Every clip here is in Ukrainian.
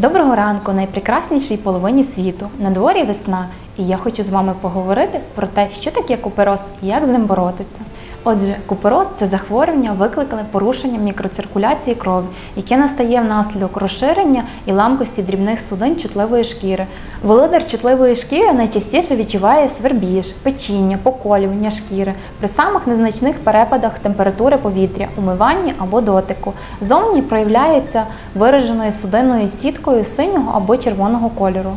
Доброго ранку, найпрекраснішій половині світу. На дворі весна, і я хочу з вами поговорити про те, що таке купероз і як з ним боротися. Отже, купероз це захворювання, викликане порушенням мікроциркуляції крові, яке настає внаслідок розширення і ламкості дрібних судин чутливої шкіри. Володар чутливої шкіри найчастіше відчуває свербіж, печіння, поколювання шкіри при самих незначних перепадах температури повітря, умиванні або дотику. Зовні проявляється вираженою судинною сіткою синього або червоного кольору.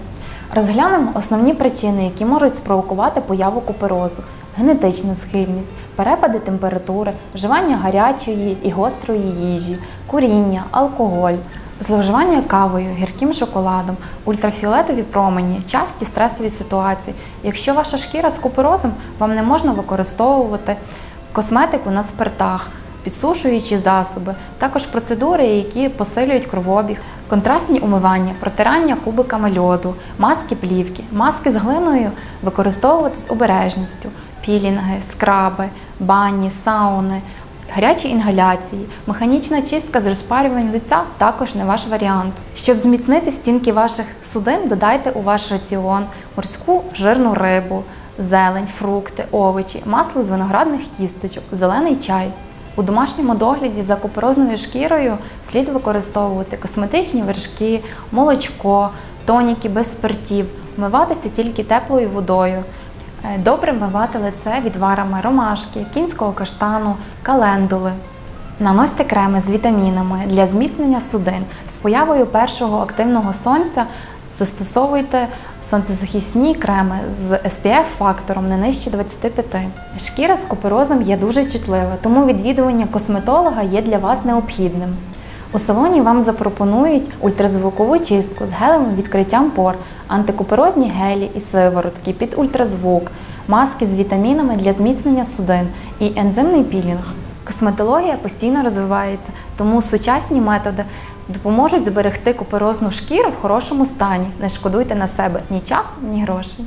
Розглянемо основні причини, які можуть спровокувати появу куперозу. Генетична схильність, перепади температури, вживання гарячої і гострої їжі, куріння, алкоголь, зловживання кавою, гірким шоколадом, ультрафіолетові промені, часті стресові ситуації. Якщо ваша шкіра з куперозом, вам не можна використовувати косметику на спиртах, підсушуючі засоби, також процедури, які посилюють кровообіг, контрастні умивання, протирання кубиками льоду, маски плівки, маски з глиною використовувати з обережністю, пілінги, скраби, бані, сауни. Гарячі інгаляції, механічна чистка з розпарювань лиця також не ваш варіант. Щоб зміцнити стінки ваших судин, додайте у ваш раціон морську жирну рибу, зелень, фрукти, овочі, масло з виноградних кісточок, зелений чай. У домашньому догляді за куперозною шкірою слід використовувати косметичні вершки, молочко, тоніки без спиртів, вмиватися тільки теплою водою. Е, Добре вмивати лице відварами ромашки, кінського каштану, календули. Наносьте креми з вітамінами для зміцнення судин. З появою першого активного сонця застосовуйте сонцезахисні креми з SPF-фактором не нижче 25. Шкіра з куперозом є дуже чутлива, тому відвідування косметолога є для вас необхідним. У салоні вам запропонують ультразвукову чистку з гелевим відкриттям пор, антикуперозні гелі і сиворотки під ультразвук, маски з вітамінами для зміцнення судин і ензимний пілінг. Косметологія постійно розвивається, тому сучасні методи допоможуть зберегти куперозну шкіру в хорошому стані. Не шкодуйте на себе ні часу, ні грошей.